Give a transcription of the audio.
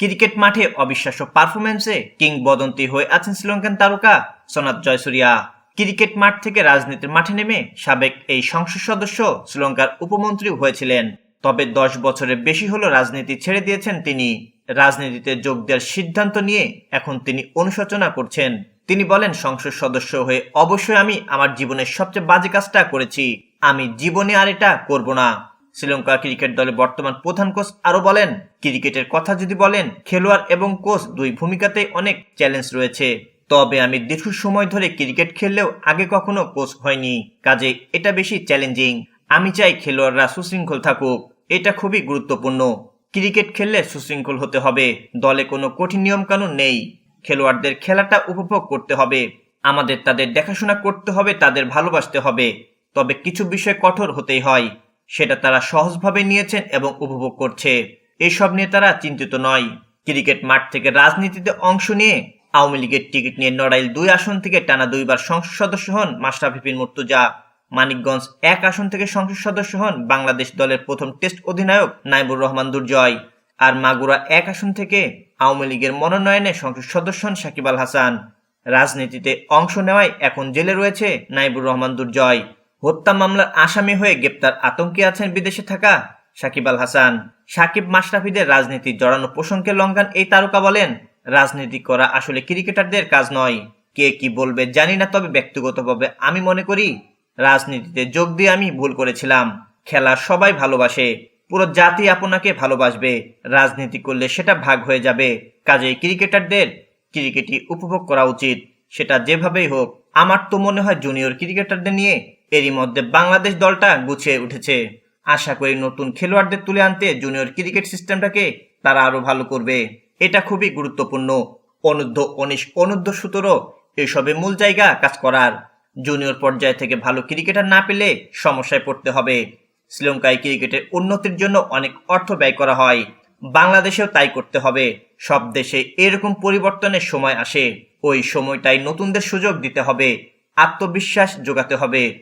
Cricket মাঠে অবিশ্বাস্য পারফরমেন্সে কিংবদন্তি হয়ে আছেন শ্রীলঙ্কান তারকা সনাত জয়সুরিয়া। ক্রিকেট মাঠ থেকে রাজনীতির মাঠে নেমে সাবেক এই সংসদ সদস্য শ্রীলঙ্কার উপমন্ত্রী হয়েছিলেন। তবে দশ বছরের বেশি হলো রাজনীতি ছেড়ে দিয়েছেন তিনি। রাজনীতিতে যোগ দেওয়ার সিদ্ধান্ত নিয়ে এখন তিনি অনুশোচনা করছেন। তিনি বলেন, সংসদ সদস্য হয়ে অবশ্যই আমি আমার জীবনের সবচেয়ে বাজে কাজটা করেছি। আমি জীবনে আর এটা করব না। শ্রীলঙ্কা ক্রিকেট দলের বর্তমান প্রধান কোচ আরও বলেন, ক্রিকেটের কথা যদি বলেন, খেলোয়াড় এবং কোচ দুই ভূমিকাতে অনেক চ্যালেঞ্জ রয়েছে। তবে আমি দীর্ঘ সময় ধরে ক্রিকেট খেললেও আগে কখনো কোচ হয়নি। কাজে এটা বেশি চ্যালেঞ্জিং। আমি চাই খেলোয়াড়রা সুশৃঙ্খল থাকুক। এটা খুবই গুরুত্বপূর্ণ। ক্রিকেট খেললে সুশৃঙ্খল হতে হবে। দলে কোনো কঠিন নিয়মকানুন নেই। খেলোয়াড়দের খেলাটা উপভোগ করতে হবে। আমাদের তাদের দেখাশোনা করতে হবে, তাদের ভালোবাসতে হবে। তবে কিছু বিষয় কঠোর হতেই হয়। সেটা তারা সহজভাবে নিয়েছেন এবং উপভোগ করছে। এসব নিয়ে তারা চিন্তিত নয়। ক্রিকেট মাঠ থেকে রাজনীতিতে অংশ নিয়ে আওয়ামী লীগের টিকিট নিয়ে নড়াইল দুই আসন থেকে টানা দুইবার সংসদ সদস্য হন মাশরাফি বিন মুর্তুজা। মানিকগঞ্জ এক আসন থেকে সংসদ সদস্য হন বাংলাদেশ দলের প্রথম টেস্ট অধিনায়ক নাইবুর রহমান দুর্জয়। আর মাগুরা এক আসন থেকে আওয়ামী লীগের মনোনয়নে সংসদ সদস্য হন সাকিব আল হাসান। রাজনীতিতে অংশ নেওয়ায় এখন জেলে রয়েছে নাইবুর রহমান দুর্জয়। হত্যা মামলার আসামি হয়ে গ্রেপ্তার আতঙ্কে আছেন বিদেশে থাকা সাকিব আল হাসান। সাকিব মাশরাফিদের রাজনীতি জড়ানো প্রসঙ্গে লঙ্ঘন এই তারকা বলেন, রাজনীতি করা আসলে ক্রিকেটারদের কাজ নয়। কে কি বলবে জানি না, তবে ব্যক্তিগতভাবে আমি মনে করি, রাজনীতিতে যোগ দিয়ে আমি ভুল করেছিলাম। খেলা সবাই ভালোবাসে, পুরো জাতি আপনাকে ভালোবাসবে। রাজনীতি করলে সেটা ভাগ হয়ে যাবে। কাজেই ক্রিকেটারদের ক্রিকেটই উপভোগ করা উচিত। সেটা যেভাবেই হোক, আমার তো মনে হয় জুনিয়র ক্রিকেটারদের নিয়ে এরই মধ্যে বাংলাদেশ দলটা গুছিয়ে উঠেছে। আশা করি নতুন খেলোয়াড়দের তুলে আনতে জুনিয়র ক্রিকেট সিস্টেমটাকে তারা আরও ভালো করবে। এটা খুবই গুরুত্বপূর্ণ। অনূর্ধ্ব উনিশ, অনূর্ধ্ব সতেরো এসবে মূল জায়গা কাজ করার। জুনিয়র পর্যায় থেকে ভালো ক্রিকেটার না পেলে সমস্যায় পড়তে হবে। শ্রীলঙ্কায় ক্রিকেটের উন্নতির জন্য অনেক অর্থ ব্যয় করা হয়। বাংলাদেশেও তাই করতে হবে। সব দেশে এরকম পরিবর্তনের সময় আসে। ওই সময়টাই নতুনদের সুযোগ দিতে হবে। আত্মবিশ্বাস যোগাতে হবে।